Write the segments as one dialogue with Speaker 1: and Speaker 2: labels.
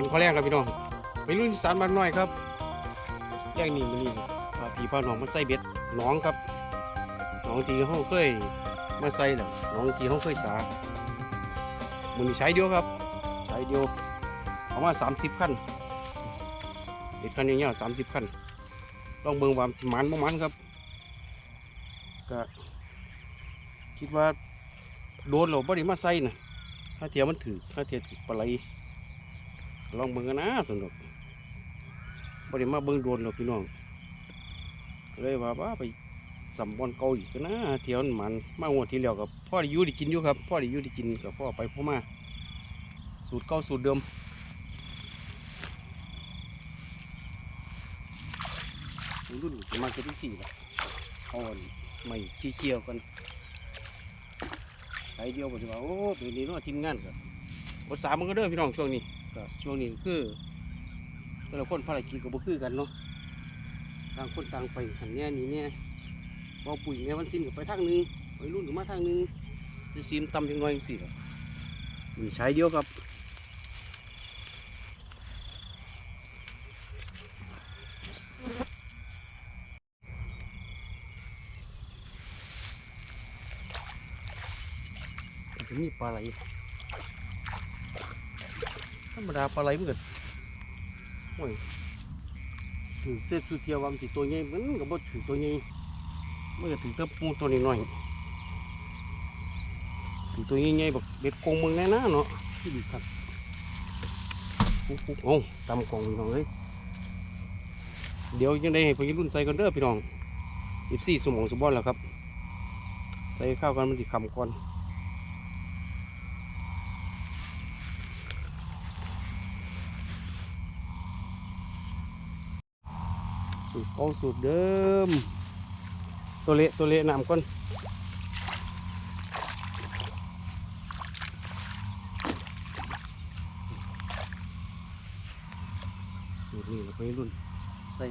Speaker 1: อนข้อแรกครับพี่น้องไปรุ่นสานบ้านน้อยครับแยกนี่มันนี่พาพี่พาน้องมาใส่เบ็ดหนองครับหนองที่เขาเคยมาใส่แหละหนองที่เขาเคยสามันมีใช้เดียวครับ ใช้เดียวเอามาสามสิบขั้นเบ็ดขั้นนี้เนี่ยสามสิบขั้นลองเบิ่งคว่าสิมันบ่มันครับก็คิดว่าโดนเราบ่ได้มาใส่นะถ้าเทียมมันถือถ้าเทียถือปลาไหล ลองเบิ่งกันนะสนุกบ่ได้มาเบิ่งโดนหรอกพี่น้องเลยว่าว่าไปสัมบอนเก่าอีกันนะเที่ยวมันมันมางวที่แล้วกับพ่อได้ยู่ได้กินอยู่ครับพ่อได้ยู่ได้กินกับพ่อไปพ่อมา สูตรเก่าสูตรเดิมรุ่นมาเก็บที่สี่ละอ่อนไม่ขี้เกียวกันใช้เดียวบ่ดีว่าโอ้เป็นนี้เนาะทีมงานกับภาษามันก็เด้อพี่น้องช่วงนี้ ก็ช่วงนี้คือแต่ละคนภารกิจก็บ่คือกันเนาะต่างคนต่างไปหันแน่นี่เนี่ยพอปุ๋ยแม่วันสิ้นก็ไปทางนึงไปรุ่นก็มาทางนึงจะซีมตำจังน้อยจังสิครับมีใช้เดียวครับจะมีปลาไหลธ รรมดาปลาไหลมันก็โอ้ยถือเส้นสุเทียววามสิตัวใหญ่มันก็บ่ถือตัวใหญ่มันก็ถือแตะปูตัวน้อยถือตัวใหญ่ๆแบบเบ็ดกงเมืองแน่นะเนาะที่ดีครับปุ๊บปุ๊บเอ้าตำกองพี่น้องเลยเดี๋ยวยังได้ให้พี่รุ่นใส่กันเด้อพี่น้องอีซี่สมองสมบอลแล้วครับ ใส่ข้าวกันมันสิคำก่อน สูตรเก่าสูตรเดิม ตัวเละตัวเละน้ำก่อนสูตรนี้เราไปรุ่นใส่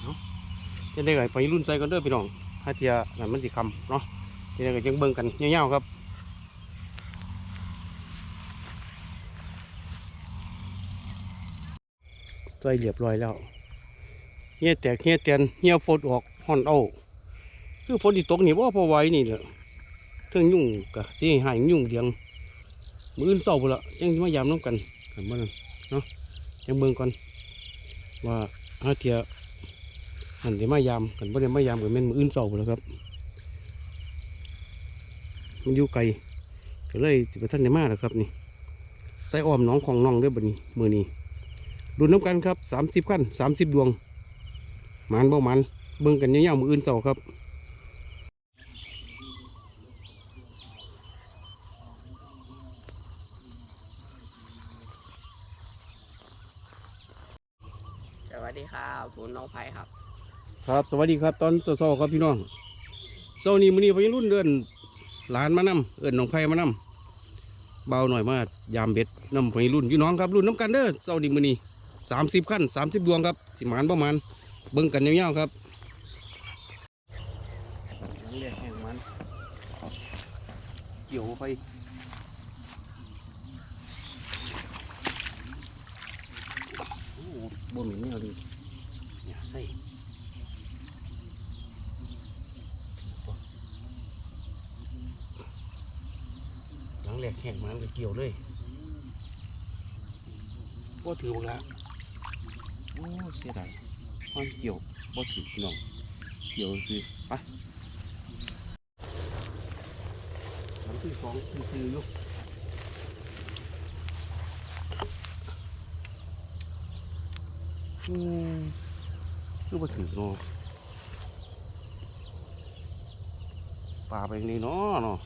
Speaker 1: เอาจะได้ไงไปรุ่นใส่กันเด้อพี่น้องถ้าเทียนั่นมันสิคำเนาะทีนี้ก็ยังเบิ่งกันเงี้ยวๆครับ ใส่เรียบร้อยแล้วเฮียแตกเฮียเตียนเฮียฝนออกห่อนเอาคือฝนที่ตกนี่ว่าพอไว้นี่แหละเทิงยุ่งกะสิหายยุ่งเดียงมืออื่นเศร้าไปละยังมายามน้ำกันกันบ้านเนาะยังเบิ่งก่อนว่าหาเทียอันเดี๋ยวมายามกันบ่ได้มายามกันแม่นมืออื่นเศร้าไปแล้วครับ มันอยู่ไกลก็เลยสิไปท่านได้มาแล้วครับนี่ใส่อ้อมน้องของน้องด้วยบัดนี้มือนี้ ดูน้ำกันครับสามสิบขั้นสามสิบดวงหมันบ่หมันเบิ่งกันยาวๆมืออื่นเสาครับ
Speaker 2: สวัสดีครับผมน้องไผ่ครับ
Speaker 1: ครับ สวัสดีครับ ตอนเช้าๆครับพี่น้องเช้านี้มื้อนี้พี่รุ่นเดินหลานมานำเอิ้นน้องไผ่มานำเบาหน่อยมายามเบ็ดนำพี่รุ่นพี่น้องครับรุ่นน้ำกันเด้อเช้านี้มื้อนี้ สามสิบขั้นสามสิบดวงครับ สิหมานบ่หมันเบิ่งกันยาวๆครับเรียกแห่งมันเกี่ยวไปโอ้บ่เหม็นเนี่ยดิอย่าใส่หลังแหลกแห้งมันก็เกี่ยวเลยบ่ถือบ่ละโอ้เสียดายมันเกี่ยวบ่ถือพี่น้องเกี่ยวสิไปหลังที่สองคือๆอยู่อืมคือมาถือเนาะปลาไปนี่เนาะเนาะ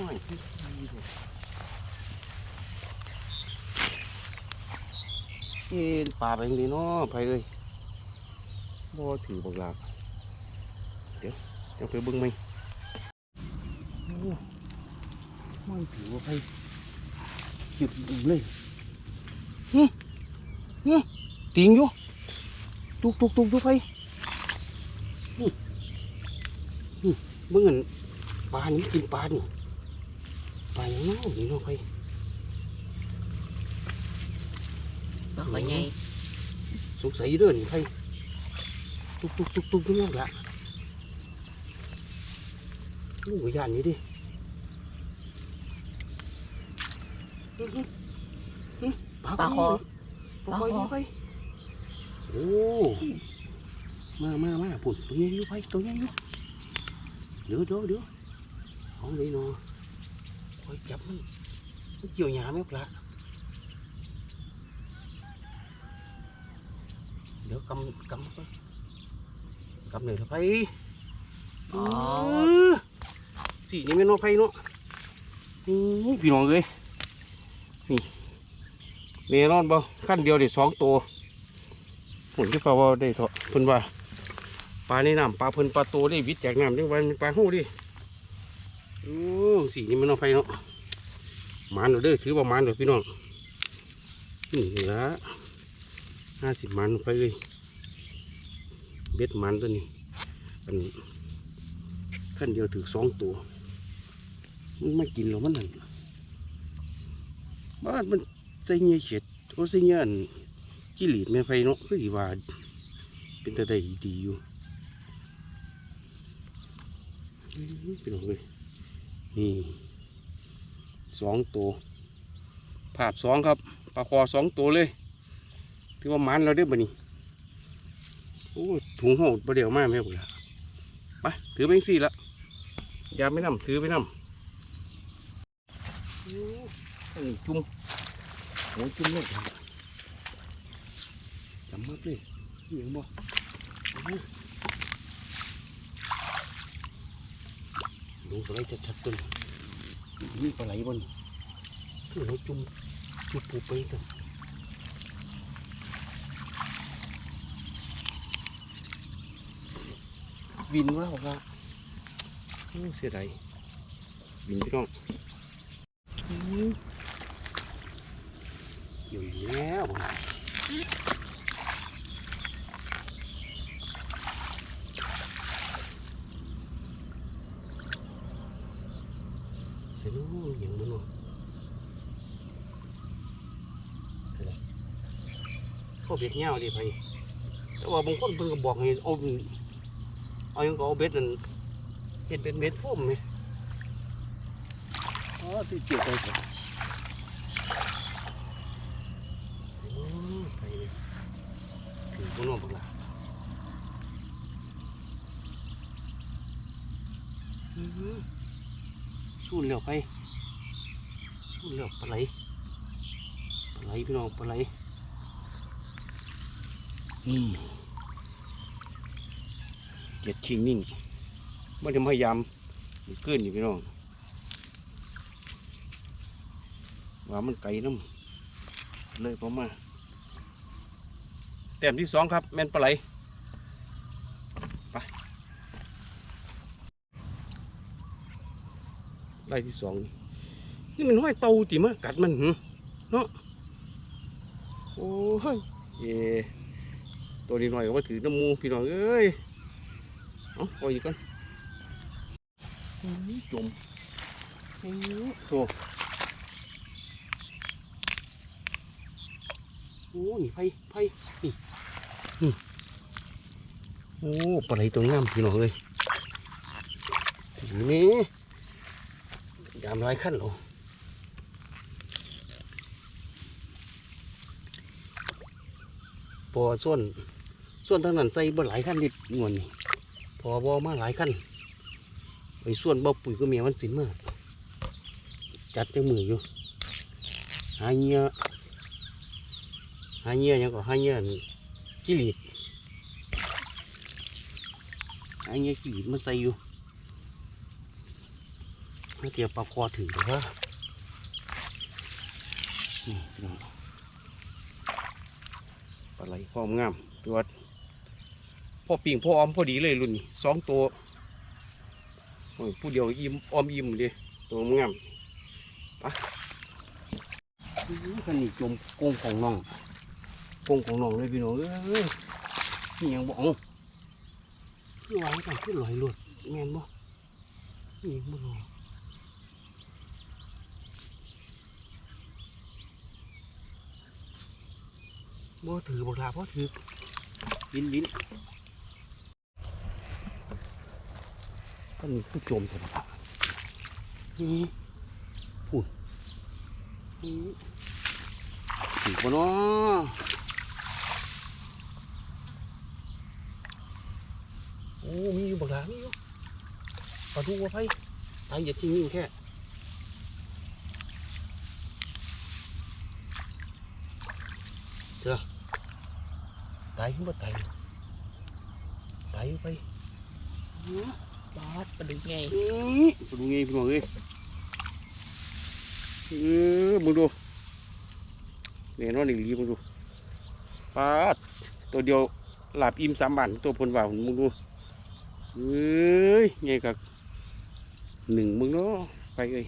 Speaker 1: ง่ายที่ดีเลยเอ็นปลาไปนี่เนาะไปเลยบ่ถือบักหลาบเดี๋ยวเดี๋ยวไปเบิ่งไหมโอ้ไม่ถือว่าใครหยุดเลยเฮ้ยเฮ้ยติงอยู่ตัวตุกตุกตุกตุกไปนี่นี่เมื่อเงินปลานี่กินปลานี่ ปลาอย่างน้อยนี่เน้องไป
Speaker 2: บ่ค่อยใหญ่
Speaker 1: สงสัยเดินไปตุกตุกตุกตุกนี่ละลูกยานนี้ดิอื้อหืออื้อปลา
Speaker 2: ปลาคอ
Speaker 1: ปลาคออยู่ไปโอ้มามามาปุ่นตัวใหญ่อยู่ไปตัวใหญ่อยู่เดี๋ยวเดี๋ยวเดี๋ยวเอาเลยเนาะ คอยจับมันมันเกี่ยวหยาไหมปลาเดี๋ยวกำกำไปกำเลยละไป
Speaker 2: อ๋อ
Speaker 1: อสีนี่ไม่นอไผ่เนาะนี่พี่น้องเลยนี่เมลอนบ่ขั้นเดียวได้สองตัวผมที่ฟ้าว่าได้เถอะเพิ่นว่าปลาในน้ำปลาเพิ่นปลาโตได้วิทย์จากน้ำได้วันปลาหูดิโอ้สีนี่มันนอาไผ่เนาะมันเด้อถือว่าหมันเด้อพี่น้องนี่ละห้าสิบมันไปเลยเบ็ดมันตัวนี้อันขั้นเดียวถือสองตัวมันไม่กินหรอกมันนั่นบ้านมันใส่เงี้ยเข็ดโอ้ใส่เงี้ยอันกิหลีดแม่ไฟเนาะคือสิว่าเป็นตาได้ดีอยู่เป็นของเลย นี่สองตัวภาพสองครับปลาคอสองตัวเลยถือว่ามันเราได้บ่นี่โอ้ถุงห่อประเดี๋ยวมากแม่บุละไปถือไปสี่ละยาไม่นำถือไปนำโอ้อันนี้จุ่มโอ้จุ่มเลยครับจำมากเลยเหนียงบ่โอ้ ดูปลาไหลชัดๆตัวนี้นี่ปลาไหลบนคือเราจุ่มจุ่มปูไปกันวินว่าว่าโอ้เสียดายวินพี่น้องอื้ออยู่แล้ว เสียนู้อย่างมันเนาะเท่าไหร่เขาเบ็ดเงาดิไปแต่ว่าบางคนเพิ่นก็บอกให้เอาเอายังก็เอาเบ็ดนั่นเห็นเป็นเบ็ดโฟมไหมอ๋อที่เกี่ยวไปครับโอ้ไปเลยถือพวกน้องบักละอื้อหือ สูนแล้วไปสูนแล้วปลาไหลปลาไหลพี่น้องปลาไหลอืมเก็ดชิงนิ่งไม่ได้พยายามมันขึ้นอยู่พี่น้องว่ามันไกลน้ำเลยพอมาแต้มที่สองครับ แม่นปลาไหลไป ไล่ที่สองนี่มันห้อยเตาติมากัดมันหึเนาะโอ้ยเย่ตัวนี้หน่อยก็มาถือน้ำมูพี่น้องเอ้ยเอาปล่อยอีกก่อนอื้อจมอื้อโถ่โอ้ยไฟไฟนี่นี่โอ้ปลาไหลตัวงามพี่น้องเลยทีนี้ ยามหลายขั้นเหรอพอส่วนส่วนทางนั้นใส่บ่หลายขั้นนิดงวนพอบอมาหลายขั้นไปส่วนบ่ปุ๋ยก็เมียมันสินมากจัดจังมืออยู่หาเงี้ยหาเงี้ยยังก็หาเงี้ยอั่นกิริดหาเงี้ยกิริดมาใส่อยู่ เมื่อเทียบปลาคอถือเหรอนี่พี่น้องปลาไหลความงามตัวพ่อปิ่งพ่อออมพอดีเลยรุ่นนี้สองตัวโอ้ยผู้เดียวอิ่มออมอิ่มเลยตัวงามไปะคันนี้จมกงของน้องกงของน้องเลยพี่น้องเอ้ยนี่ยังบอกคือวางกันคือลอยหลุดแม่นบ่นี่ยัง บ่รู้บ่ถือบ่ลาบ่ถือบินบินก็มีผู้โจมเถอะครับนี่พุ่นนี่ถือบ่เนาะโอ้มีอยู่บักหลามีอยู่ปลาทูว่าไผตายอย่าทิ้งนิ่งแค่เถอะ ตายขึ้นมาตายตายอยู่ไปอื้อ
Speaker 2: ปอดปลาดุกไง
Speaker 1: อื้อปลาดูไงพี่น้องเอ้ยเออมึงดูเนี่ยนอนอีกลีมึงดูปลาดตัวเดียวหลับอิ่มสามบานตัวเพนว่ามึงดูเอ้ยไงกับหนึ่งมึงเนาะไปเอ้ย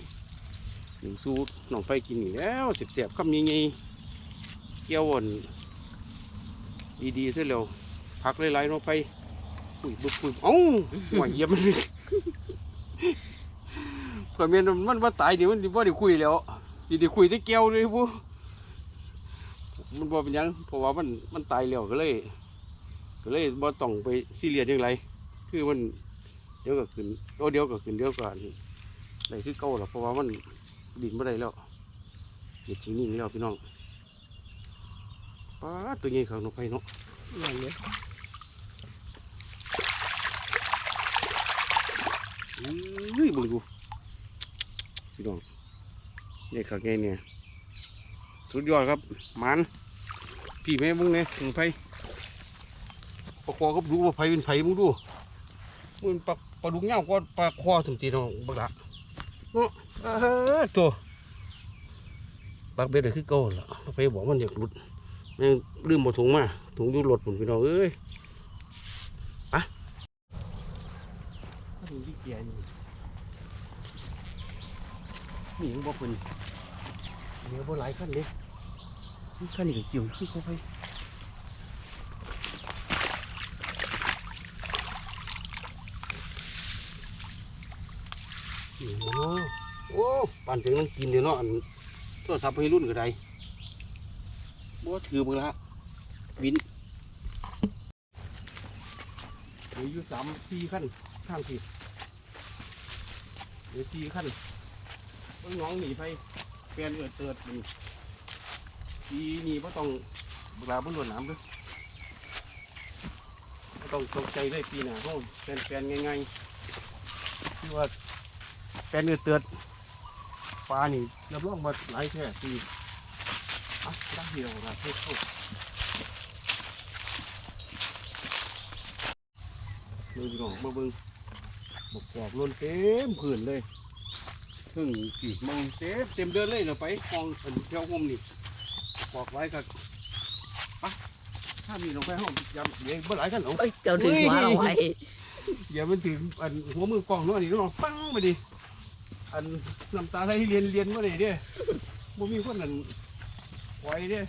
Speaker 1: หนึ่งสูตรน้องไปกินนี่แล้วเสียบๆคำนี้ไงเกี่ยวอ่อน ดีๆซะแล้วพักหลายๆเนาะไปปุ๋ยบุบปุ๋ยเอ้าหัวเหยียบมันข่อยเมียนมันว่าตายเดี๋ยวมันว่าได้คุยแล้วสิได้คุยได้เกี่ยวเลยผู้มันบ่เป็นหยังเพราะว่ามันมันตายแล้วก็เลยก็เลยบ่ต้องไปซีเรียสอย่างไรคือมันเดี๋ยวก็ขึ้นโอ้เดี๋ยวก็ขึ้นเดี๋ยวก็อันได้คือเก่าหรอกเพราะว่ามันดินไม่ได้แล้วเห็ดชิ้นนี้แล้วพี่น้อง ป้าดตัวใหญ่ข้างนกไฟเนาะ
Speaker 2: ใหญ่เลย
Speaker 1: อุ้ยเบึงดูพี่น้องใหญ่ข้างใหญ่เนี่ยสุดยอดครับมันพี่แม่มึงเนี่ยนกไฟปลาคอก็ดูว่าไฟเป็นไฟมึงดูมันปลาปลาดุกเงาก็ปลาคอสมตีเนาะบักละเนาะเออตัวปักเบ็ดเลยคือเก่าละไปบอกมันอยากหลุด แม่งลืมบถุงมาถุงอยู่รถผมพี่น้องเอ้ยไปะถุงที่เกียร์นี่นี่ยังบอกเป็นเดี๋ยวบ่หลายขั้นเลยนี่ขั้นนี้ก็เกี่ยวขึ้นเข้าไปนี่เนาะโอ้ปั่นถึงนั่งกินเดี๋ยวเนาะอันโทรศัพท์ให้รุ่นก็ได้ บ่ถือมือละวินมีอยู่สามสี่ขั้นข้างสี่หรือสี่ขั้นเพิ่งน้องหนีไปเปลี่ยนเอือดเติดนี่ปีนี้บ่ต้องเวลาบ่ล้วนน้ำเด้อบ่ต้องตกใจเลยปีหนาเขาเปลี่ยนเปลี่ยนง่ายๆที่ว่าแปลนเนื้อเตือดปลานี่รับรองมาหลายแค่ปี อะตั้งเดียวนะเท่ามือพี่น้องมาเบิ่งบกกอกล้นเต็มพื้นเลยถึงกี่มองเต็มเต็มเดินเลยเราไปคลองอันเที่ยวหมนี่บอกไว้กับปะถ้ามีลงไปห้องยำเดี๋ยวเมื่อไหร่กันเอา
Speaker 2: เอ้ยเจ้าถึงหัวเราไว้
Speaker 1: อย่ามันถึงอันหัวมือกล้องเนาะนี่เนาะปังไปดิอันน้ำตาไหลเรียนเรียนมาเลยเด้บ่มีคนนั้น ไหวเด้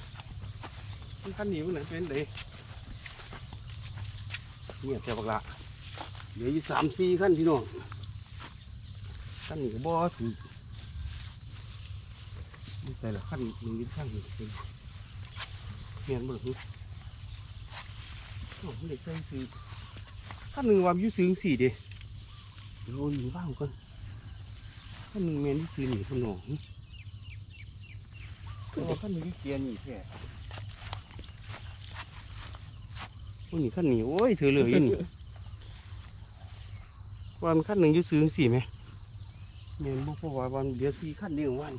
Speaker 1: มันคันหนีมันนั่นเป็นเด้เงียบแต่บักละเหลืออยู่สามสี่ขั้นพี่น้องขั้นนี้ก็บ่ถือนี่แต่ละขั้นหนึ่งยี่ขั้นหนึ่งเป็นเมียนบ่ถือโอ้ไม่ได้ใส่คือขั้นหนึ่งวามยุ่งซื้อสี่เด้เดี๋ยวหนีบ้างก่อนขั้นหนึ่งเมนที่ซื้อหนีขนม ก็ว่าขั้นหนึ่งที่เกียร์หนีแค่โอ้ยนี่ขั้นหนีโอ้ยเธอเหลืออยู่นี่วันขั้นหนึ่งอยุ่ซื้อสี่ไหมเมนบอกว่าวันเดียวสี่ขั้นเดียววัน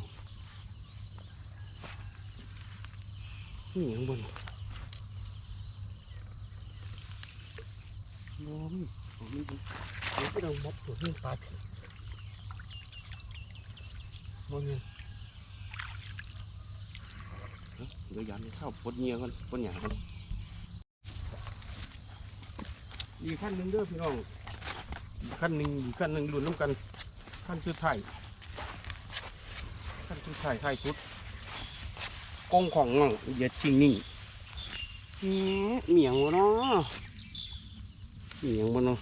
Speaker 1: นี่ยังบนน้อมผมนี่ดิเดี๋ยวพี่น้องมดตัวเรื่องปลาถึงบนเนี่ย เดี๋ยวยามเข้าปดเงียกันปดหยากันอีกขั้นหนึ่งเด้อพี่น้องอีกขั้นหนึ่งอีกขั้นหนึ่งลุ้นน้ำกันขั้นสุดท้ายขั้นสุดท้ายท้ายสุดกงของมั่งเยียดจริงนี่นี่เหมียงวะเนาะนี่ยังบ่เนาะ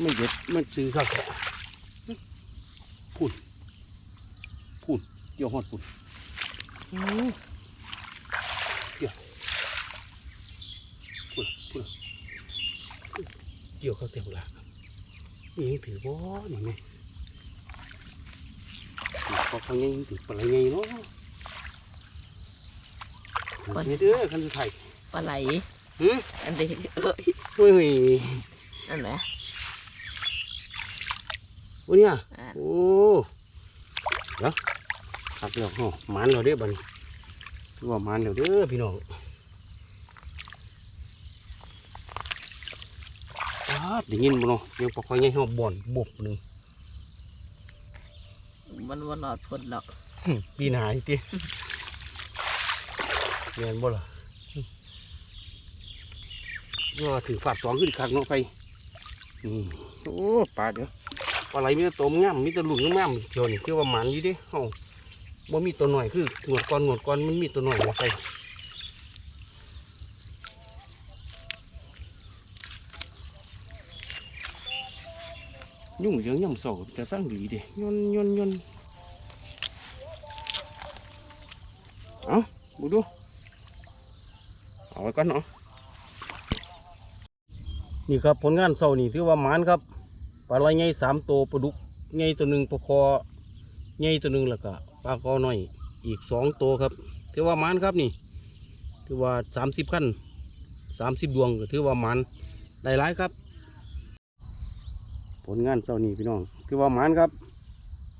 Speaker 1: ไม่เด็ดมันซื้อครับพูดพูดเดี๋ยวฮอดพูดอื้อเดี๋ยวพูดพูด เดี๋ยวเขาเต็มละนี่ยังถือบ่นี่ไงพอฟังยังถือปลาไหลไงเนาะนี่เด้อคันสุดท้าย
Speaker 2: ปลาไหล
Speaker 1: หือ
Speaker 2: อันเด็กเอ้ย
Speaker 1: เฮ้ย
Speaker 2: นั่นแหละ
Speaker 1: วันนี้
Speaker 2: อะ
Speaker 1: โอ้เดี๋ยวขับเดี๋ยวโอ้หมันเราเด้อบัดนคือว่าหมันเราเด้อพี่น้องอ้า ดได้ยินบ่เนาะเสียงปลาคอยใหญ่เฮาบ่อนบบหนึ่ง
Speaker 2: มันวันนอดพ้นแล้ว
Speaker 1: หึปีหนายติเรียนบ่ล่ะหึว่าถือฝาดสองขึ้นคักเนาะไปอืมโอ้ปลาเดี๋ยวปลาไหลมีแต่ตัวงามมีแต่หลุมงามๆเที่ยวนี่คือว่าหมันอยู่เด้เฮาบ่มีตัวหน่อยคือหนวดก้อนหนวดก้อนมันมีตัวหน่อยมาใส่ ยุ่งเยอะย่ำเสาจะสร้างดีดิยนยนยนเอาบุดูเอาไว้ก่อนเนาะนี่ครับผลงานเสานี่ถือว่าหมานครับปลาไหลไงสามตัวปลาดุกไงตัวหนึ่งปลาคอใหญ่ตัวหนึ่งแล้วก็ปลากอหน้อยอีกสองตัวครับถือว่ามันครับนี่ถือว่าสามสิบขั้นสามสิบดวงถือว่ามันได้หลายครับ ผลงานเช้านี้พี่น้องถือว่ามันครับ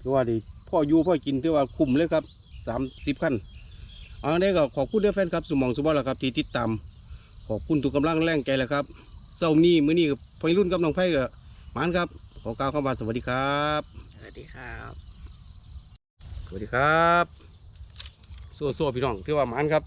Speaker 1: ถือว่าดีพ่ออยู่พ่อกินถือว่าคุ้มเลยครับสามสิบขั้นเอาได้ก็ขอบคุณเด้อแฟนครับสมองสุบอลแล้วครับที่ติดตามขอบคุณทุกกำลังแรงใจแล้วครับเช้านี้มื้อนี้กับพ่อรุ่นกับน้องไผ่กับมันครับ ขอกล่าวคำว่าสวัสดีครับ
Speaker 2: สวัสดีครับ
Speaker 1: สวัสดีครับสู้ๆพี่น้องถือว่าหมันครับ